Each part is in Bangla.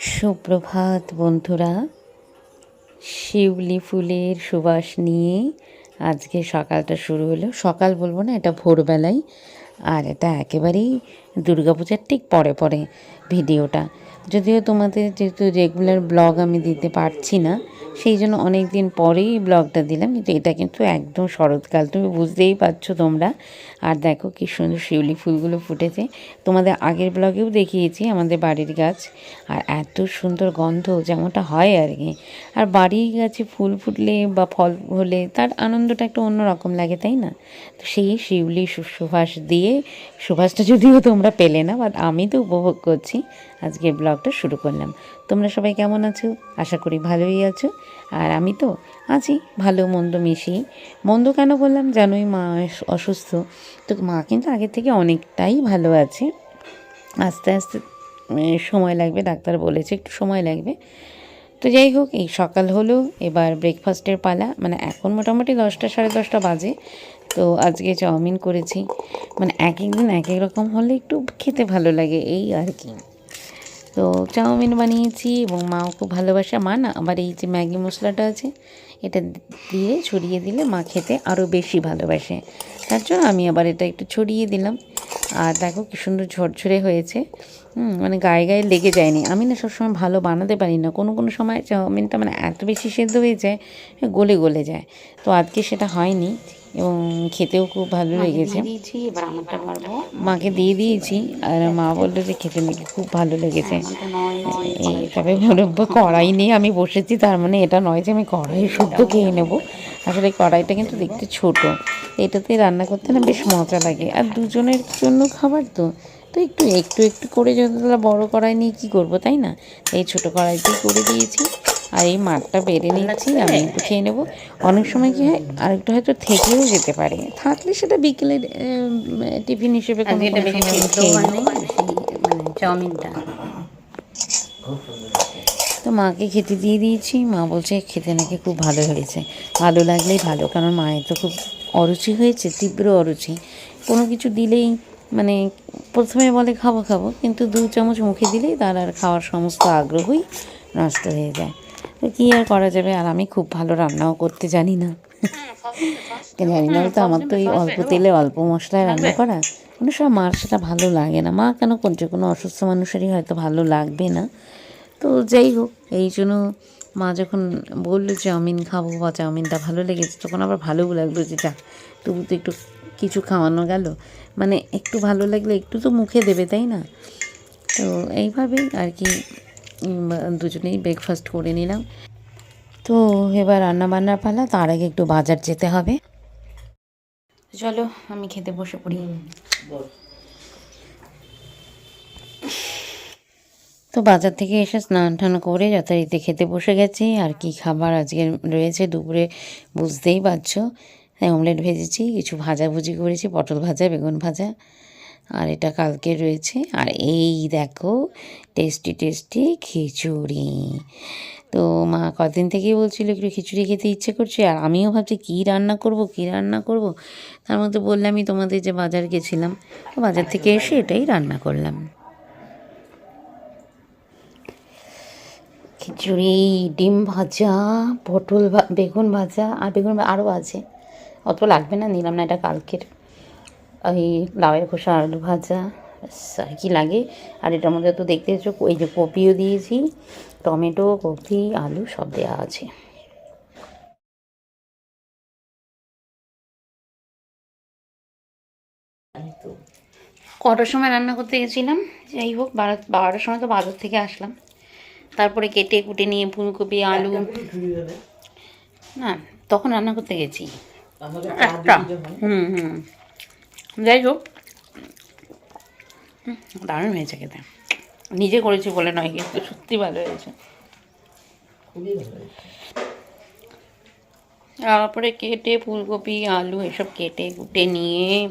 সুপ্রভাত বন্ধুরা। শিউলি ফুলের সুবাস নিয়ে আজকে সকালটা শুরু হলো। সকাল বলব না, এটা ভোরবেলায়। আর এটা একেবারেই দুর্গাপূজার ঠিক পরে পরে ভিডিওটা। যদিও তোমাদের যেহেতু রেগুলার ব্লগ আমি দিতে পারছি না, সেই জন্য অনেক দিন পরেই ব্লগটা দিলাম, কিন্তু এটা কিন্তু একদম শরৎকাল, তুমি বুঝতেই পারছ তোমরা। আর দেখো কি সুন্দর শিউলি ফুলগুলো ফুটেছে। তোমাদের আগের ব্লগেও দেখিয়েছি আমাদের বাড়ির গাছ, আর এত সুন্দর গন্ধ, যেমনটা হয় আর কি। আর বাড়ির গাছে ফুল ফুটলে বা ফল হলে তার আনন্দটা একটু অন্যরকম লাগে, তাই না? তো সেই শিউলি সু- সুবাস দিয়ে, সুভাষটা যদিও তোমরা পেলে না বাট আমি তো উপভোগ করছি। আজকে ব্লগটা শুরু করলাম। তোমরা সবাই কেমন আছো? আশা করি ভালোই আছো। আর আমি তো আছি ভালো মন্দ মিশিয়ে। মন্দ কেন বললাম? জানোই মা অসুস্থ। তো মা কিন্তু আগের থেকে অনেকটাই ভালো আছে। আস্তে আস্তে সময় লাগবে, ডাক্তার বলেছে একটু সময় লাগবে। তো যাই হোক, এই সকাল হলো, এবার ব্রেকফাস্টের পালা। মানে এখন মোটামুটি দশটা, সাড়ে দশটা বাজে। তো আজকে চাউমিন করেছি। মানে এক এক দিন এক এক রকম হলে একটু খেতে ভালো লাগে, এই আর কি। তো চাউমিন বানিয়েছি এবং মাও খুব ভালোবাসে। মা না আবার এই যে ম্যাগি মশলাটা আছে, এটা দিয়ে ছড়িয়ে দিলে মা খেতে আরও বেশি ভালোবাসে। তার জন্য আমি আবার এটা একটু ছড়িয়ে দিলাম। আর দেখো কি সুন্দর ঝরঝরে হয়েছে। মানে গায়ে গায়ে লেগে যায়নি। আমি না সবসময় ভালো বানাতে পারি না। কোনো কোনো সময় চাউমিনটা মানে এত বেশি সেদ্ধ হয়ে যায়, গলে গলে যায়। তো আজকে সেটা হয়নি। এবং খেতেও খুব ভালো লেগেছে। মাকে দিয়ে দিয়েছি আর মা বলল যে খেতে নাকি খুব ভালো লেগেছে। তবে কড়াই নিয়ে আমি বসেছি তার মানে এটা নয় যে আমি কড়াই শুদ্ধ খেয়ে নেব। আসলে কড়াইটা কিন্তু দেখতে ছোট এটাতে রান্না করতে না বেশ মজা লাগে। আর দুজনের জন্য খাবার তো তো একটু একটু একটু করে যদি বড়ো কড়াই নিয়ে কী করব তাই না? এই ছোটো কড়াইতেই করে দিয়েছি। আর এই মাঠটা বেড়ে নিচ্ছি আমি একটু খেয়ে নেব। অনেক সময় কি হয় আরেকটু হয়তো থেকেও যেতে পারে। থাকলে সেটা বিকেলের টিফিন হিসেবে কোনো খেয়ে মানে চাউমিনটা। তো মাকে খেতে দিয়ে দিয়েছি। মা বলছে খেতে নাকি খুব ভালো হয়েছে। ভালো লাগলেই ভালো কারণ মায়ের তো খুব অরুচি হয়েছে তীব্র অরুচি। কোনো কিছু দিলেই মানে প্রথমে বলে খাব খাব কিন্তু দু চামচ মুখে দিলেই তার আর খাওয়ার সমস্ত আগ্রহই নষ্ট হয়ে যায়। তো কী আর করা যাবে? আর আমি খুব ভালো রান্নাও করতে জানি না। জানি না তো আমার তো এই অল্প তেলে অল্প মশলায় রান্না করা কোনো সময় মার সেটা ভালো লাগে না। মা কেন করছে কোনো অসুস্থ মানুষেরই হয়তো ভালো লাগবে না। তো যাই হোক এই জন্য মা যখন বলল চাউমিন খাব বা চাউমিনটা ভালো লেগেছে তখন আবার ভালোও লাগল যে যাক তবু তো একটু কিছু খাওয়ানো গেল। মানে একটু ভালো লাগলে একটু তো মুখে দেবে তাই না? তো এইভাবেই আর কি দুজনেই ব্রেকফাস্ট করে নিলাম। তো এবার রান্না বান্নার পালা তার আগে একটু বাজার যেতে হবে। চলো আমি খেতে বসে পড়ি। তো বাজার থেকে এসে স্নান টান করে যথারীতি খেতে বসে গেছি। আর কি খাবার আজকে রয়েছে দুপুরে বুঝতেই পারছ। অমলেট ভেজেছি কিছু ভাজাভুজি করেছি পটল ভাজা বেগুন ভাজা। আর এটা কালকে রয়েছে। আর এই দেখো, টেস্টি টেস্টি খিচুড়ি। তো মা কদিন থেকেই বলছিল একটু খিচুড়ি খেতে ইচ্ছে করছে, আর আমিও ভাবছি কী রান্না করব, কী রান্না করব? তার মধ্যে বললামই তোমাদের যে বাজার গেছিলাম, তো বাজার থেকে এসে এটাই রান্না করলাম। খিচুড়ি, ডিম ভাজা, পটল বেগুন ভাজা, আর বেগুন আরও আছে। অত লাগবে না, নিলাম না এটা কালকের। ওই লাউয়ের খোসা আলু ভাজা ব্যাস, আর কি লাগে। আর এটার মধ্যে তো দেখতে পাচ্ছ এই যে কপিও দিয়েছি টমেটো কপি আলু সব দেওয়া আছে। কটার সময় রান্না করতে গেছিলাম? যাই হোক বারো বারোটার সময় তো বাজার থেকে আসলাম। তারপরে কেটে কুটে নিয়ে ফুলকপি আলু। না তখন রান্না করতে গেছি। একটা। হুম হুম। যাই হোক। দারুণ হয়েছে খেতে। নিজে করেছি বলে নয় কিন্তু সত্যি ভালো হয়েছে। তারপরে কেটে ফুলকপি আলু এসব কেটে কুটে নিয়ে।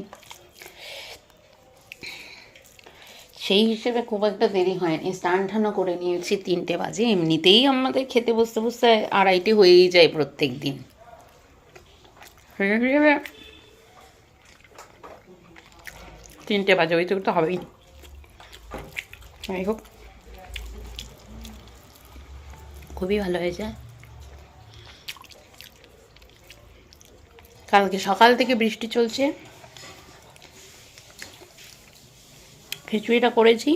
সেই হিসেবে খুব একটা দেরি হয়নি। স্নান টানও করে নিয়েছি তিনটে বাজে। এমনিতেই আমাদের খেতে বসতে বসতে আড়াইটে হয়েই যায় প্রত্যেক দিন সেই হিসেবে তিনটে বাজে ওই তো তো হবেই। যাই হোক। খুবই ভালো হয়েছে। কালকে সকাল থেকে বৃষ্টি চলছে। খিচুড়িটা করেছি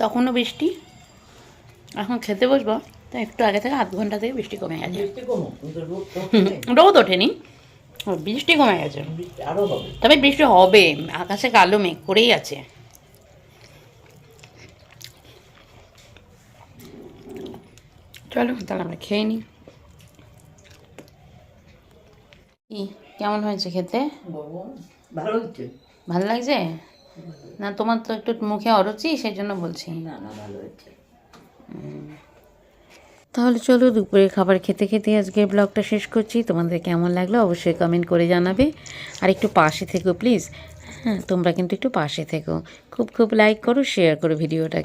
তখনও বৃষ্টি। এখন খেতে বসবো তো একটু আগে থেকে আধ ঘণ্টা থেকে বৃষ্টি কমে গেছে। বৃষ্টি কমুক কিন্তু রোদ ওঠেনি। বৃষ্টি কমে গেছে। তবে বৃষ্টি হবে আকাশে কালো মেঘ করেই আছে। চলো তাহলে আমরা খেয়ে নিই কি কেমন হয়েছে খেতে? ভালো হচ্ছে? ভালো লাগছে? না তোমার তো একটু মুখে অরুচি সেই জন্য বলছি। না না ভালো হচ্ছে। তাহলে চলো দুপুরের খাবার খেতে খেতে আজকের ব্লগটা শেষ করছি। তোমাদের কেমন লাগল অবশ্যই কমেন্ট করে জানাবে। আর একটু পাশে থেকো প্লিজ হ্যাঁ তোমরা কিন্তু একটু পাশে থেকো। খুব খুব লাইক করো শেয়ার করো ভিডিওটা